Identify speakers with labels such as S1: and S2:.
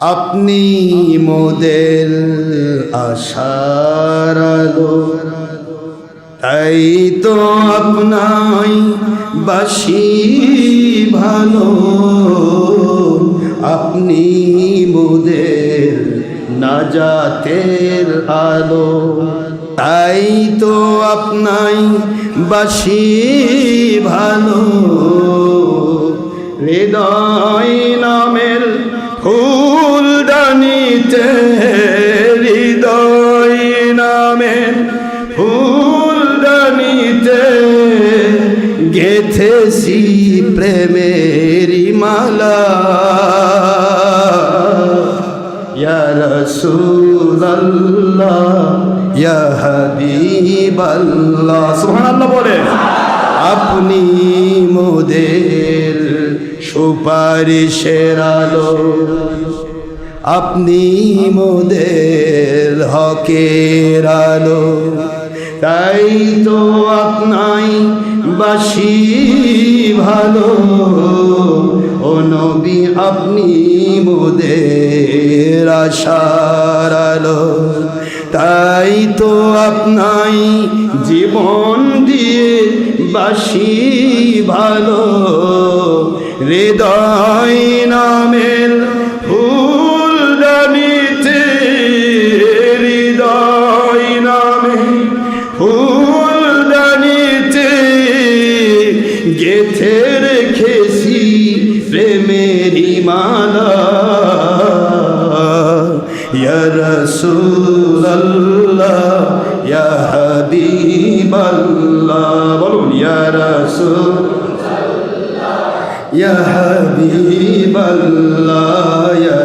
S1: আপনি মোদের আশার আলো। তাই তো আপনাই বাসি ভালো। আপনি মোদের নাজাতের আলো। তাই তো আপনাই বাসি গেথেছি প্রেমেরি মালা। ইয়া রাসূলুল্লাহ, ইয়া হাবিবাল্লাহ। সুবহানাল্লাহ বলে আপনি মোদের সুপারিশের আলো। আপনি মোদের হকের আলো। তাই তো আপনাই বাসি ভালো। ও নবী, আপনি মোদের আশার আলো। তাই তো আপনাই জীবন দিয়ে বাসি ভালো। হৃদয় গেথে রেখেছি প্রেমেরি মালা। রাসূলুল্লাহ ইয়া হাবিবাল্লাহ। বলুন ইয়া রাসূল ইয়া হাবিবাল্লাহ ইয়া